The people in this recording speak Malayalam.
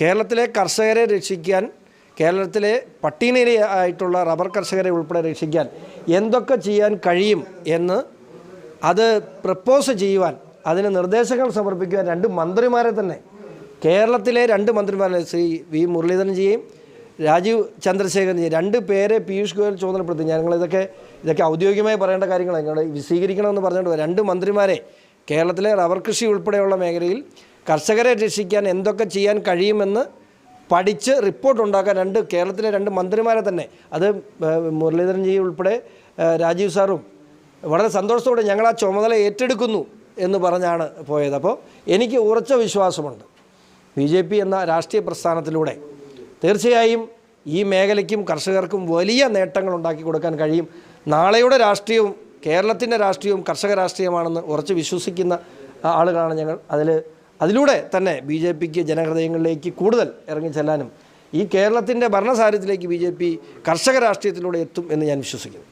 കേരളത്തിലെ കർഷകരെ രക്ഷിക്കാൻ കേരളത്തിലെ പട്ടിണിയിലായിട്ടുള്ള റബ്ബർ കർഷകരെ ഉൾപ്പെടെ രക്ഷിക്കാൻ എന്തൊക്കെ ചെയ്യാൻ കഴിയും എന്ന് അത് പ്രപ്പോസ് ചെയ്യുവാൻ അതിന് നിർദ്ദേശങ്ങൾ സമർപ്പിക്കുവാൻ രണ്ട് മന്ത്രിമാരെ തന്നെ കേരളത്തിലെ രണ്ട് മന്ത്രിമാരെ ശ്രീ വി മുരളീധരൻജിയെയും രാജീവ് ചന്ദ്രശേഖരൻജി രണ്ട് പേരെ പീയൂഷ് ഗോയൽ ചുമതലപ്പെടുത്തി ഞങ്ങൾ ഇതൊക്കെ ഇതൊക്കെ ഔദ്യോഗികമായി പറയേണ്ട കാര്യങ്ങളാണ് ഞങ്ങൾ വിശീകരിക്കണമെന്ന് പറഞ്ഞുകൊണ്ട്. രണ്ട് മന്ത്രിമാരെ കേരളത്തിലെ റബ്ബർ കൃഷി ഉൾപ്പെടെയുള്ള മേഖലയിൽ കർഷകരെ രക്ഷിക്കാൻ എന്തൊക്കെ ചെയ്യാൻ കഴിയുമെന്ന് പഠിച്ച് റിപ്പോർട്ട് ഉണ്ടാക്കാൻ രണ്ട് കേരളത്തിലെ രണ്ട് മന്ത്രിമാരെ തന്നെ അത് മുരളീധരൻജി ഉൾപ്പെടെ രാജീവ് സാറും വളരെ സന്തോഷത്തോടെ ഞങ്ങൾ ആ ചുമതല ഏറ്റെടുക്കുന്നു എന്ന് പറഞ്ഞാണ് പോയത്. അപ്പോൾ എനിക്ക് ഉറച്ച വിശ്വാസമുണ്ട്. ബി ജെ പി എന്ന രാഷ്ട്രീയ പ്രസ്ഥാനത്തിലൂടെ തീർച്ചയായും ഈ മേഖലയ്ക്കും കർഷകർക്കും വലിയ നേട്ടങ്ങൾ ഉണ്ടാക്കി കൊടുക്കാൻ കഴിയും. നാളെയുടെ രാഷ്ട്രീയവും കേരളത്തിന്റെ രാഷ്ട്രീയവും കർഷക രാഷ്ട്രീയമാണെന്ന് ഉറച്ച് വിശ്വസിക്കുന്ന ആളുകളാണ് ഞങ്ങൾ. അതിൽ അതിലൂടെ തന്നെ ബി ജെ പിക്ക് ജനഹൃദയങ്ങളിലേക്ക് കൂടുതൽ ഇറങ്ങിച്ചെല്ലാനും ഈ കേരളത്തിന്റെ ഭരണസാരത്തിലേക്ക് ബി ജെ പി കർഷക രാഷ്ട്രീയത്തിലൂടെ എത്തും എന്ന് ഞാൻ വിശ്വസിക്കുന്നു.